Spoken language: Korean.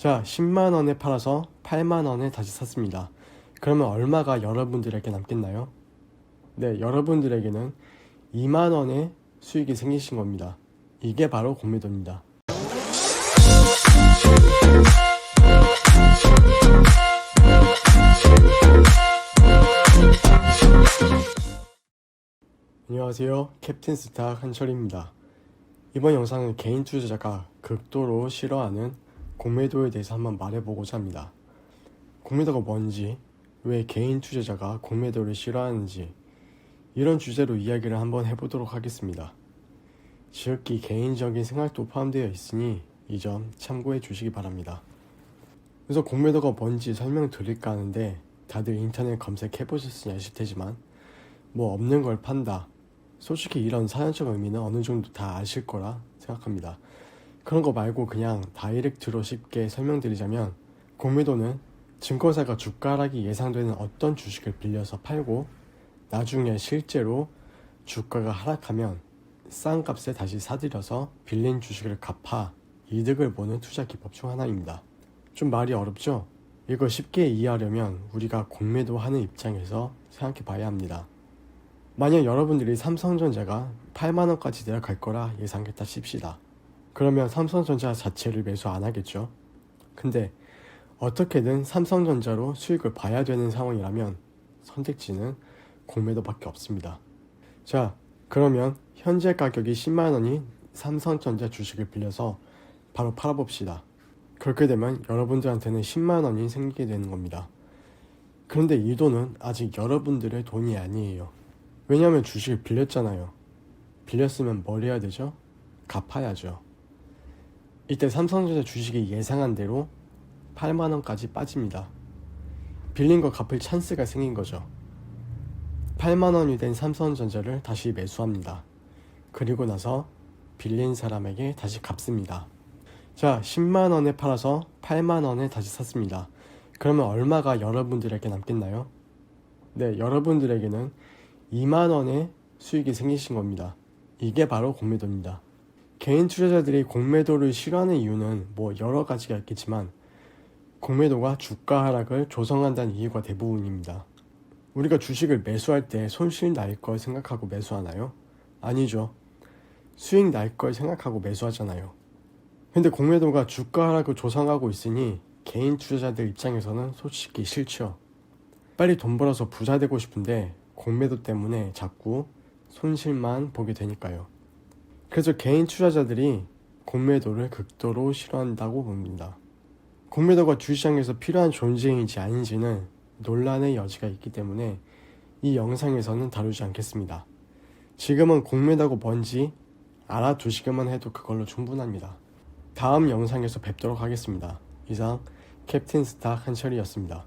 자, 10만 원에 팔아서 8만 원에 다시 샀습니다. 그러면 얼마가 여러분들에게 남겠나요? 네, 여러분들에게는 2만 원의 수익이 생기신 겁니다. 이게 바로 공매도입니다. 안녕하세요. 캡틴 스타 한철입니다. 이번 영상은 개인 투자자가 극도로 싫어하는 공매도에 대해서 한번 말해보고자 합니다. 공매도가 뭔지, 왜 개인 투자자가 공매도를 싫어하는지, 이런 주제로 이야기를 한번 해보도록 하겠습니다. 지극히 개인적인 생각도 포함되어 있으니 이 점 참고해 주시기 바랍니다. 그래서 공매도가 뭔지 설명드릴까 하는데 다들 인터넷 검색해 보셨으니 아실 테지만 뭐 없는 걸 판다. 솔직히 이런 사전적 의미는 어느 정도 다 아실 거라 생각합니다. 그런 거 말고 그냥 다이렉트로 쉽게 설명드리자면 공매도는 증권사가 주가 하락이 예상되는 어떤 주식을 빌려서 팔고 나중에 실제로 주가가 하락하면 싼 값에 다시 사들여서 빌린 주식을 갚아 이득을 보는 투자 기법 중 하나입니다. 좀 말이 어렵죠? 이걸 쉽게 이해하려면 우리가 공매도 하는 입장에서 생각해 봐야 합니다. 만약 여러분들이 삼성전자가 8만원까지 내려갈 거라 예상했다 칩시다. 그러면 삼성전자 자체를 매수 안 하겠죠? 근데 어떻게든 삼성전자로 수익을 봐야 되는 상황이라면 선택지는 공매도밖에 없습니다. 자, 그러면 현재 가격이 10만 원인 삼성전자 주식을 빌려서 바로 팔아봅시다. 그렇게 되면 여러분들한테는 10만 원이 생기게 되는 겁니다. 그런데 이 돈은 아직 여러분들의 돈이 아니에요. 왜냐하면 주식을 빌렸잖아요. 빌렸으면 뭘 해야 되죠? 갚아야죠. 이때 삼성전자 주식이 예상한 대로 8만원까지 빠집니다. 빌린 거 갚을 찬스가 생긴 거죠. 8만원이 된 삼성전자를 다시 매수합니다. 그리고 나서 빌린 사람에게 다시 갚습니다. 자, 10만원에 팔아서 8만원에 다시 샀습니다. 그러면 얼마가 여러분들에게 남겠나요? 네, 여러분들에게는 2만원의 수익이 생기신 겁니다. 이게 바로 공매도입니다. 개인 투자자들이 공매도를 싫어하는 이유는 뭐 여러 가지가 있겠지만 공매도가 주가 하락을 조성한다는 이유가 대부분입니다. 우리가 주식을 매수할 때 손실 날 걸 생각하고 매수하나요? 아니죠. 수익 날 걸 생각하고 매수하잖아요. 근데 공매도가 주가 하락을 조성하고 있으니 개인 투자자들 입장에서는 솔직히 싫죠. 빨리 돈 벌어서 부자 되고 싶은데 공매도 때문에 자꾸 손실만 보게 되니까요. 그래서 개인 투자자들이 공매도를 극도로 싫어한다고 봅니다. 공매도가 주시장에서 필요한 존재인지 아닌지는 논란의 여지가 있기 때문에 이 영상에서는 다루지 않겠습니다. 지금은 공매도가 뭔지 알아두시기만 해도 그걸로 충분합니다. 다음 영상에서 뵙도록 하겠습니다. 이상 캡틴 스타 한철이었습니다.